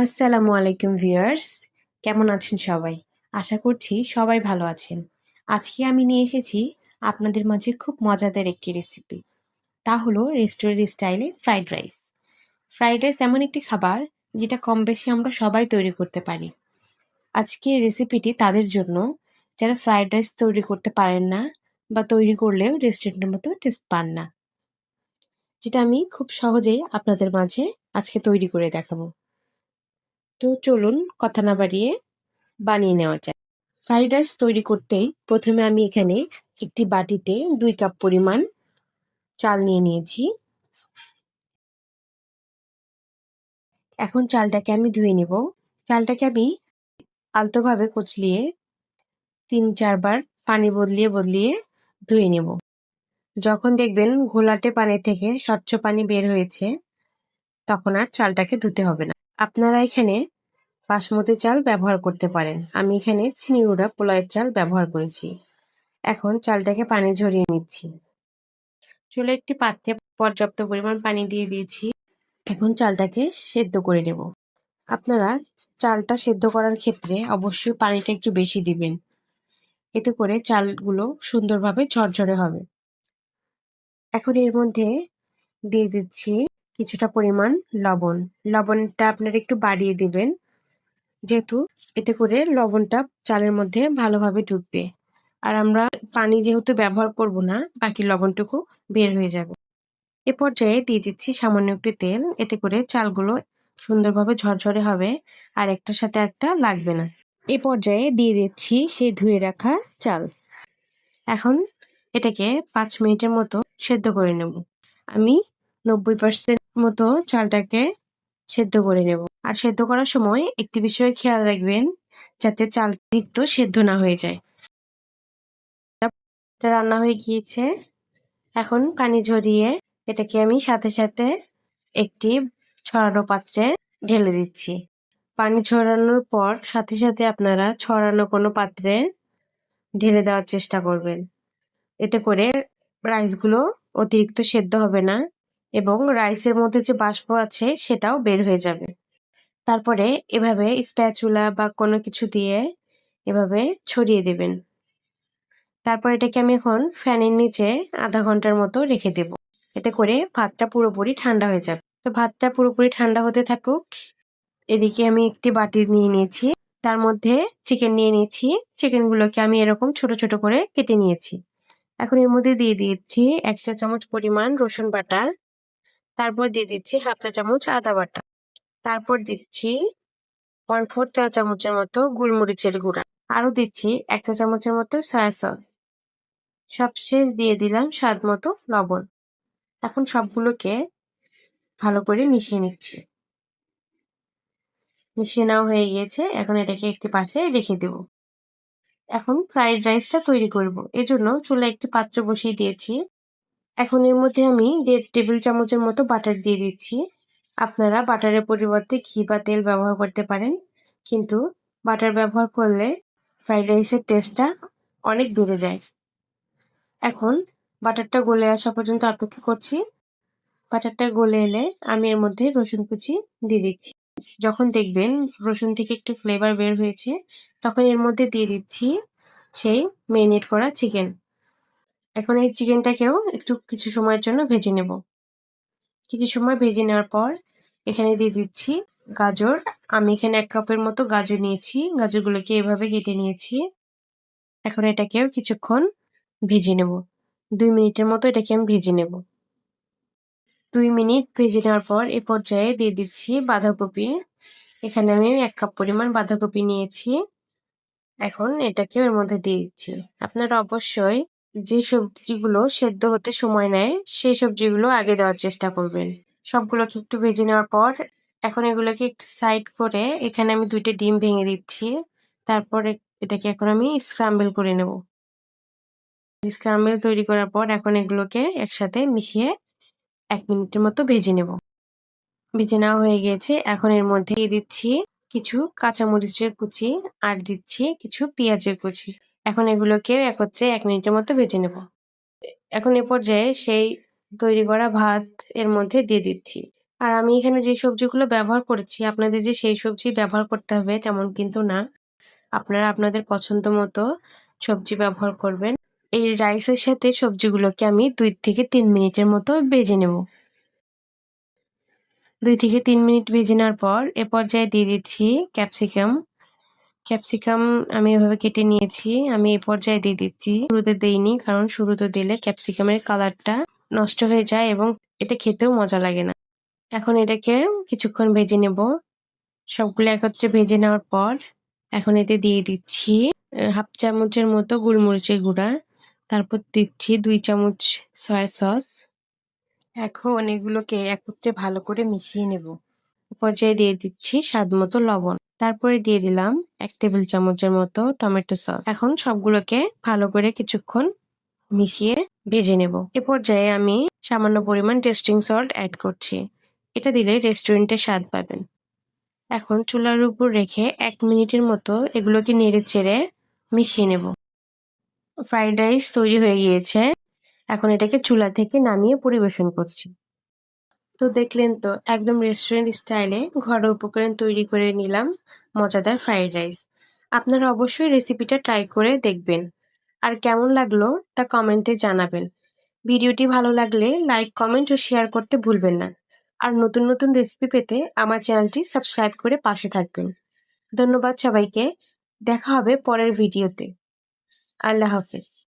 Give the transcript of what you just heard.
আসসালামু আলাইকুম ভিউয়ার্স। কেমন আছেন সবাই? আশা করছি সবাই ভালো আছেন। আজকে আমি নিয়ে এসেছি আপনাদের মাঝে খুব মজাদার একটি রেসিপি তা হলো রেস্টুরেন্ট স্টাইলে ফ্রাইড রাইস ফ্রাইড রাইস এমন একটি খাবার যেটা কম বেশি আমরা সবাই তৈরি করতে পারি। আজকের রেসিপিটি তাদের জন্য। যারা ফ্রাইড রাইস তৈরি করতে পারেন না বা তৈরি করলেও রেস্টুরেন্টের মতো টেস্ট পান না। যেটা আমি খুব সহজেই আপনাদের মাঝে আজকে তৈরি করে দেখাবো। তো চলুন কথা না বাড়িয়ে বানিয়ে নেওয়া যায় ফ্রাইড রাইস তৈরি করতেই প্রথমে আমি এখানে একটি বাটিতে দুই কাপ পরিমাণ চাল নিয়ে নিয়েছি। এখন চালটাকে আমি ধুয়ে নেব। চালটাকে আমি আলতোভাবে কচলিয়ে তিন চারবার পানি বদলিয়ে বদলিয়ে ধুয়ে নেব। যখন দেখবেন ঘোলাটে পানি থেকে স্বচ্ছ পানি বের হয়েছে, তখন আর চালটাকে ধুতে হবে না। আপনারা এখানে বাসমতি চাল ব্যবহার করতে পারেন। আমি এখানে চিনিগুড়া পোলাওয়ের চাল ব্যবহার করেছি। এখন চালটাকে পানি ঝরিয়ে নিচ্ছি। চুলে একটি পাত্রে পর্যাপ্ত পরিমাণ পানি দিয়ে দিয়েছি। এখন চালটাকে সেদ্ধ করে নেব। আপনারা চালটা সেদ্ধ করার ক্ষেত্রে অবশ্যই পানিটা একটু বেশি দিবেন। এতে করে চালগুলো সুন্দরভাবে ঝরঝরে হবে। এখন এর মধ্যে দিয়ে দিচ্ছি কিছুটা পরিমাণ লবণ। লবণটা আপনারা একটু বাড়িয়ে দিবেন। যেহেতু এতে করে লবণটা চালের মধ্যে ভালোভাবে ঢুকবে। আর আমরা পানি যেহেতু ব্যবহার করব না, বাকি লবণটুকু বের হয়ে যাবে। এ পর্যায়ে দিয়ে দিচ্ছি সামান্য একটু তেল। এতে করে চালগুলো সুন্দরভাবে ঝরঝরে হবে আর একটার সাথে একটা লাগবে না। এ পর্যায়ে দিয়ে দিচ্ছি সেই ধুয়ে রাখা চাল। এখন এটাকে পাঁচ মিনিটের মতো সেদ্ধ করে নেব। আমি নব্বই পার্সেন্ট মতো চালটাকে সেদ্ধ করে নেব। আর সেদ্ধ করার সময় একটি বিষয়ে খেয়াল রাখবেন যাতে চাল রিক্ত সেদ্ধ না হয়ে যায়। রান্না হয়ে গিয়েছে। এখন পানি ঝরিয়ে এটাকে আমি সাথে সাথে একটি ছড়ানো পাত্রে ঢেলে দিচ্ছি। পানি ছড়ানোর পর সাথে সাথে আপনারা ছড়ানো কোনো পাত্রে ঢেলে দেওয়ার চেষ্টা করবেন। এতে করে রাইসগুলো অতিরিক্ত সেদ্ধ হবে না। এবং রাইসের মধ্যে যে বাষ্প আছে সেটাও বের হয়ে যাবে। তারপরে এভাবে স্প্যাচুলা বা কোনো কিছু দিয়ে এভাবে ছড়িয়ে দেবেন। তারপর এটাকে আমি এখন ফ্যানের নিচে আধা ঘণ্টার মতো রেখে দেব। এতে করে ভাতটা পুরোপুরি ঠান্ডা হয়ে যাবে। তো ভাতটা পুরোপুরি ঠান্ডা হতে থাকুক, এদিকে আমি একটি বাটি নিয়ে নিয়েছি। তার মধ্যে চিকেন নিয়ে নিয়েছি। চিকেনগুলোকে আমি এরকম ছোট ছোট করে কেটে নিয়েছি। এখন এর মধ্যে দিয়ে দিচ্ছি এক চা চামচ পরিমাণ রসুন বাটা। তারপর দিয়ে দিচ্ছি হাফ চা চামচ আদা বাটা। তারপর দিচ্ছি ওয়ান ফোর চা চামচের মতো গোলমরিচের গুঁড়া। আরও দিচ্ছি এক চা চামচের মতো সয়া সস সবশেষ দিয়ে দিলাম স্বাদ মতো লবণ। এখন সবগুলোকে ভালো করে মিশিয়ে নিচ্ছি। মিশিয়ে নেওয়া হয়ে গিয়েছে। এখন এটাকে একটি পাশে রেখে দেব। এখন ফ্রাইড রাইসটা তৈরি করব। এজন্য চুলে একটি পাত্র বসিয়ে দিয়েছি। এখন এর মধ্যে আমি দেড় টেবিল চামচের মতো বাটার দিয়ে দিচ্ছি। আপনারা বাটারের পরিবর্তে ঘি বা তেল ব্যবহার করতে পারেন। কিন্তু বাটার ব্যবহার করলে ফ্রাইড রাইসের টেস্টটা অনেক বেড়ে যায়। এখন বাটারটা গলে আসা পর্যন্ত অপেক্ষা করছি। বাটারটা গলে এলে আমি এর মধ্যে রসুন কুচি দিয়ে দিচ্ছি। যখন দেখবেন রসুন থেকে একটু ফ্লেভার বের হয়েছে, তখন এর মধ্যে দিয়ে দিচ্ছি সেই মেরিনেট করা চিকেন এখন এই চিকেনটাকেও একটু কিছু সময়ের জন্য ভেজে নেব। কিছু সময় ভেজে নেওয়ার পর এখানে দিয়ে দিচ্ছি গাজর। আমি এখানে এক কাপের মতো গাজর নিয়েছি। গাজরগুলোকে এভাবে কেটে নিয়েছি। এখন এটাকেও কিছুক্ষণ ভেজে নেব। দুই মিনিটের মতো এটাকে আমি ভেজে নেব। দুই মিনিট ভেজে নেওয়ার পর এ পর্যায়ে দিয়ে দিচ্ছি বাঁধাকপি। এখানে আমি এক কাপ পরিমাণ বাঁধাকপি নিয়েছি। এখন এটাকেও এর মধ্যে দিয়ে দিচ্ছি। আপনারা অবশ্যই যে সবজিগুলো সেদ্ধ হতে সময় নেয়, সেই সবজিগুলো আগে দেওয়ার চেষ্টা করবেন। সবগুলোকে একটু ভেজে নেওয়ার পর এখন এগুলোকে একটু সাইড করে এখানে আমি দুইটা ডিম ভেঙে দিচ্ছি। তারপরে এটাকে এখন আমি স্ক্রাম্বেল করে নেব। স্ক্রাম্বেল তৈরি করার পর এখন এগুলোকে একসাথে মিশিয়ে এক মিনিটের মতো ভেজে নেব। ভেজে নেওয়া হয়ে গিয়েছে এখন এর মধ্যে দিচ্ছি কিছু কাঁচামরিচের কুচি আর দিচ্ছি কিছু পেঁয়াজের কুচি। এখন এগুলোকে একত্রে এক মিনিটের মতো ভেজে নেব। এখন এ পর্যায়ে সেই তৈরি করা ভাত এর মধ্যে দিয়ে দিচ্ছি। আর আমি এখানে যে সবজিগুলো ব্যবহার করেছি, আপনাদের যে সেই সবজি ব্যবহার করতে হবে তেমন কিন্তু না। আপনারা আপনাদের পছন্দ মতো সবজি ব্যবহার করবেন। এই রাইসের সাথে সবজিগুলোকে আমি দুই থেকে তিন মিনিটের মতো ভেজে নেব। দুই থেকে তিন মিনিট ভেজে নেওয়ার পর এ পর্যায়ে দিয়ে দিচ্ছি ক্যাপসিকাম। ক্যাপসিকাম আমি এভাবে কেটে নিয়েছি। আমি এই পর্যায়ে দিয়ে দিচ্ছি। শুরুতে দেইনি, কারণ শুরুতে দিলে ক্যাপসিকামের কালারটা নষ্ট হয়ে যায় এবং এটা খেতেও মজা লাগে না। এখন এটাকে কিছুক্ষণ ভেজে নেব। সবগুলো একত্রে ভেজে নেওয়ার পর এখন এতে দিয়ে দিচ্ছি হাফ চামচের মতো গোলমরিচের গুঁড়া। তারপর দিচ্ছি দুই চামচ সয়া সস। এখন এগুলোকে একত্রে ভালো করে মিশিয়ে নেব। পর্যায়ে দিয়ে দিচ্ছি স্বাদ মতো লবণ। তারপরে দিয়ে দিলাম এক টেবিল চামচের মতো টমেটো সস। এখন সবগুলোকে ভালো করে কিছুক্ষণ মিশিয়ে ভেজে নেব। এ পর্যায়ে আমি সামান্য পরিমাণ টেস্টিং সল্ট অ্যাড করছি। এটা দিলে রেস্টুরেন্টের স্বাদ পাবেন। এখন চুলার উপর রেখে এক মিনিটের মতো এগুলোকে নেড়ে চেড়ে মিশিয়ে নেব। ফ্রাইড রাইস তৈরি হয়ে গিয়েছে। এখন এটাকে চুলা থেকে নামিয়ে পরিবেশন করছি। তো দেখলেন তো, একদম রেস্টুরেন্ট স্টাইলে ঘরোয়া উপকরণ তৈরি করে নিলাম মজাদার ফ্রাইড রাইস আপনারা অবশ্যই রেসিপিটা ট্রাই করে দেখবেন। আর কেমন লাগল তা কমেন্টে জানাবেন। ভিডিওটি ভালো লাগলে লাইক কমেন্ট ও শেয়ার করতে ভুলবেন না। আর নতুন নতুন রেসিপি পেতে আমার চ্যানেলটি সাবস্ক্রাইব করে পাশে থাকবেন। ধন্যবাদ সবাইকে। দেখা হবে পরের ভিডিওতে আল্লাহ হাফিজ।